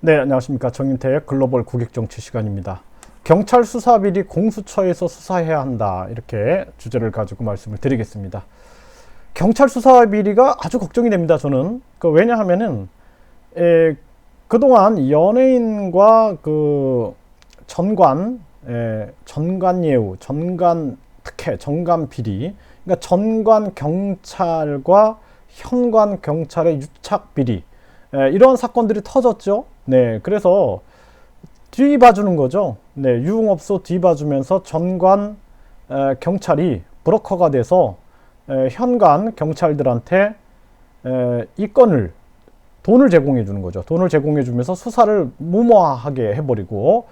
네, 안녕하십니까. 정윤태의 글로벌 국익정치 시간입니다. 경찰 수사 비리 공수처에서 수사해야 한다. 이렇게 주제를 가지고 말씀을 드리겠습니다. 경찰 수사 비리가 아주 걱정이 됩니다. 저는. 그 왜냐하면은, 에, 그동안 연예인과 그 전관, 에, 전관 예우, 전관 특혜, 전관 비리, 그러니까 전관 경찰과 현관 경찰의 유착 비리, 에, 이런 사건들이 터졌죠. 네, 그래서 뒤봐주는 거죠. 네, 유흥업소 뒤봐주면서 전관 에, 경찰이 브로커가 돼서 에, 현관 경찰들한테 에, 이 건을 돈을 제공해 주는 거죠. 돈을 제공해 주면서 수사를 무모하게 해버리고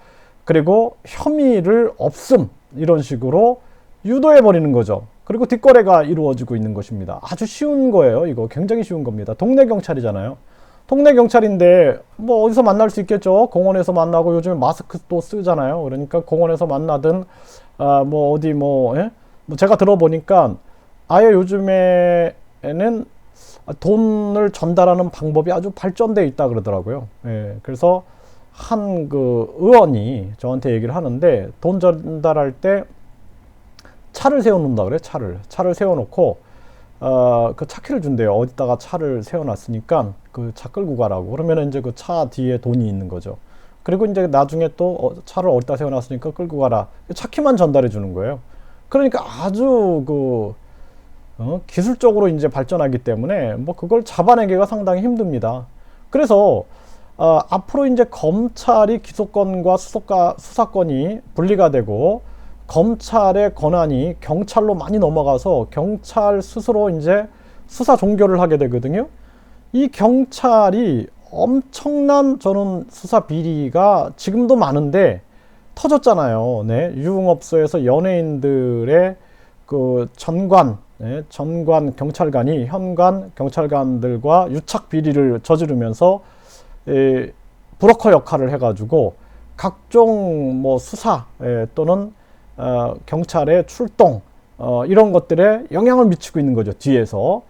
그리고 혐의를 없음 이런 식으로 유도해 버리는 거죠. 그리고 뒷거래가 이루어지고 있는 것입니다. 아주 쉬운 거예요. 이거 굉장히 쉬운 겁니다. 동네 경찰이잖아요. 동네 경찰인데 뭐 어디서 만날 수 있겠죠. 공원에서 만나고 요즘에 마스크도 쓰잖아요. 그러니까 공원에서 만나든 아 뭐 어디 뭐, 예? 뭐 제가 들어보니까 아예 요즘에는 돈을 전달하는 방법이 아주 발전돼 있다 그러더라고요. 예. 그래서 한 그 의원이 저한테 얘기를 하는데 돈 전달할 때 차를 세워놓는다 그래 차를 차를 세워놓고 어, 그 차키를 준대요. 어디다가 차를 세워놨으니까 그 차 끌고 가라고. 그러면 이제 그 차 뒤에 돈이 있는 거죠. 그리고 이제 나중에 또 어, 차를 어디다 세워놨으니까 끌고 가라. 차키만 전달해 주는 거예요. 그러니까 아주 그 어, 기술적으로 이제 발전하기 때문에 뭐 그걸 잡아내기가 상당히 힘듭니다. 그래서 어, 앞으로 이제 검찰이 기소권과 수사과, 수사권이 분리가 되고 검찰의 권한이 경찰로 많이 넘어가서 경찰 스스로 이제 수사 종결을 하게 되거든요. 이 경찰이 엄청난 저는 수사 비리가 지금도 많은데 터졌잖아요. 네. 유흥업소에서 연예인들의 그 전관, 네, 전관 경찰관이 현관 경찰관들과 유착 비리를 저지르면서 에, 브로커 역할을 해가지고 각종 뭐 수사 에, 또는 어, 경찰의 출동 어, 이런 것들에 영향을 미치고 있는 거죠 뒤에서.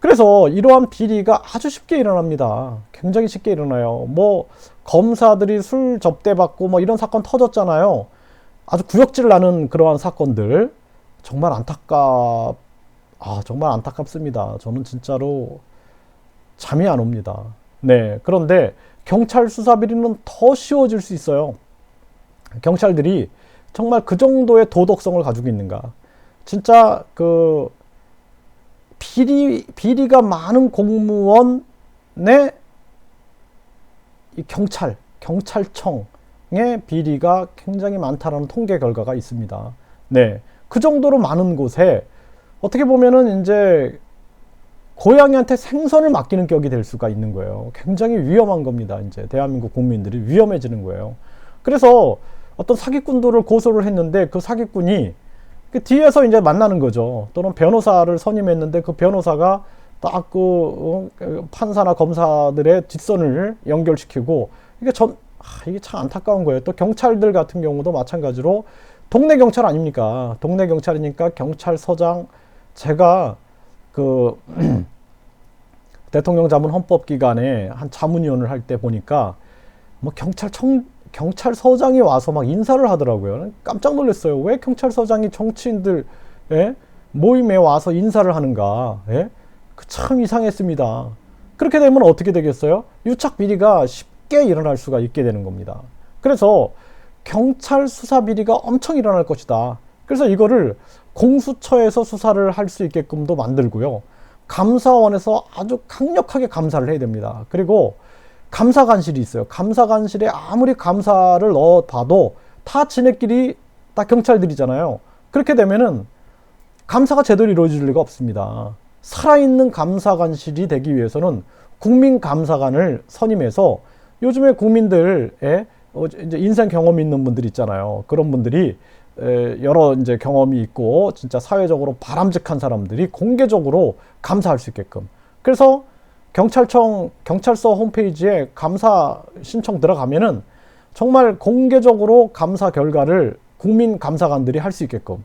그래서 이러한 비리가 아주 쉽게 일어납니다. 굉장히 쉽게 일어나요. 뭐 검사들이 술 접대받고 뭐 이런 사건 터졌잖아요. 아주 구역질 나는 그러한 사건들. 정말 안타깝 아 정말 안타깝습니다. 저는 진짜로 잠이 안 옵니다. 네 그런데 경찰 수사 비리는 더 쉬워질 수 있어요. 경찰들이 정말 그 정도의 도덕성을 가지고 있는가. 진짜 그 비리, 비리가 많은 공무원의 이 경찰, 경찰청의 비리가 굉장히 많다라는 통계 결과가 있습니다. 네. 그 정도로 많은 곳에 어떻게 보면은 이제 고양이한테 생선을 맡기는 격이 될 수가 있는 거예요. 굉장히 위험한 겁니다. 이제 대한민국 국민들이 위험해지는 거예요. 그래서 어떤 사기꾼들을 고소를 했는데 그 사기꾼이 그 뒤에서 이제 만나는 거죠. 또는 변호사를 선임했는데 그 변호사가 딱그 어, 그 판사나 검사들의 뒷선을 연결시키고 이게 전 아, 이게 참 안타까운 거예요. 또 경찰들 같은 경우도 마찬가지로 동네 경찰 아닙니까? 동네 경찰이니까 경찰서장 제가 그 대통령 자문 헌법 기관에 한 자문위원을 할 때 보니까 뭐 경찰청 경찰서장이 와서 막 인사를 하더라고요. 깜짝 놀랐어요. 왜 경찰서장이 정치인들 예? 모임에 와서 인사를 하는가? 예? 그참 이상했습니다. 그렇게 되면 어떻게 되겠어요? 유착 비리가 쉽게 일어날 수가 있게 되는 겁니다. 그래서 경찰 수사 비리가 엄청 일어날 것이다. 그래서 이거를 공수처에서 수사를 할 수 있게끔도 만들고요. 감사원에서 아주 강력하게 감사를 해야 됩니다. 그리고 감사관실이 있어요. 감사관실에 아무리 감사를 넣어봐도 다 지네끼리 다 경찰들이잖아요. 그렇게 되면은 감사가 제대로 이루어질 리가 없습니다. 살아있는 감사관실이 되기 위해서는 국민감사관을 선임해서 요즘에 국민들의 어, 이제 인생 경험이 있는 분들 있잖아요. 그런 분들이 여러 이제 경험이 있고 진짜 사회적으로 바람직한 사람들이 공개적으로 감사할 수 있게끔. 그래서 경찰청 경찰서 홈페이지에 감사 신청 들어가면은 정말 공개적으로 감사 결과를 국민 감사관들이 할 수 있게끔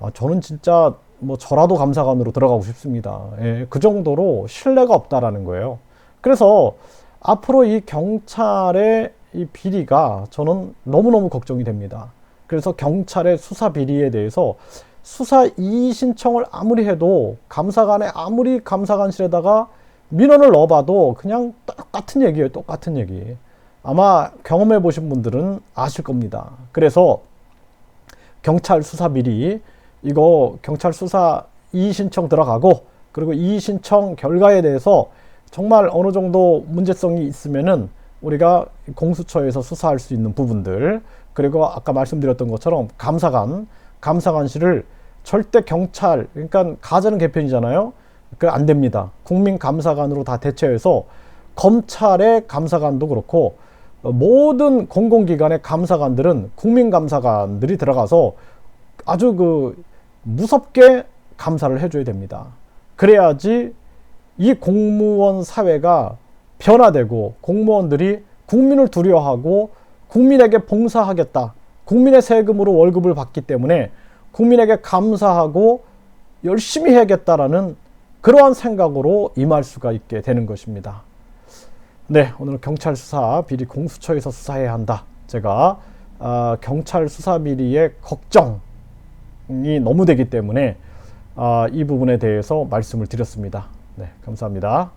아, 저는 진짜 뭐 저라도 감사관으로 들어가고 싶습니다. 예, 그 정도로 신뢰가 없다라는 거예요. 그래서 앞으로 이 경찰의 이 비리가 저는 너무너무 걱정이 됩니다. 그래서 경찰의 수사 비리에 대해서 수사 이의 신청을 아무리 해도 감사관에 아무리 감사관실에다가 민원을 넣어봐도 그냥 똑같은 얘기예요. 똑같은 얘기. 아마 경험해 보신 분들은 아실 겁니다. 그래서 경찰 수사 비리 이거 경찰 수사 이의 신청 들어가고 그리고 이의 신청 결과에 대해서 정말 어느 정도 문제성이 있으면은 우리가 공수처에서 수사할 수 있는 부분들 그리고 아까 말씀드렸던 것처럼 감사관 감사관실을 절대 경찰 그러니까 가자는 개편이잖아요. 그안 됩니다. 국민 감사관으로 다 대체해서 검찰의 감사관도 그렇고 어, 모든 공공기관의 감사관들은 국민 감사관들이 들어가서 아주 그 무섭게 감사를 해줘야 됩니다. 그래야지 이 공무원 사회가 변화되고 공무원들이 국민을 두려워하고 국민에게 봉사하겠다. 국민의 세금으로 월급을 받기 때문에 국민에게 감사하고 열심히 해야겠다라는 그러한 생각으로 임할 수가 있게 되는 것입니다. 네, 오늘 경찰 수사 비리 공수처에서 수사해야 한다. 제가 아, 경찰 수사 비리의 걱정이 너무 되기 때문에 아, 이 부분에 대해서 말씀을 드렸습니다. 네, 감사합니다.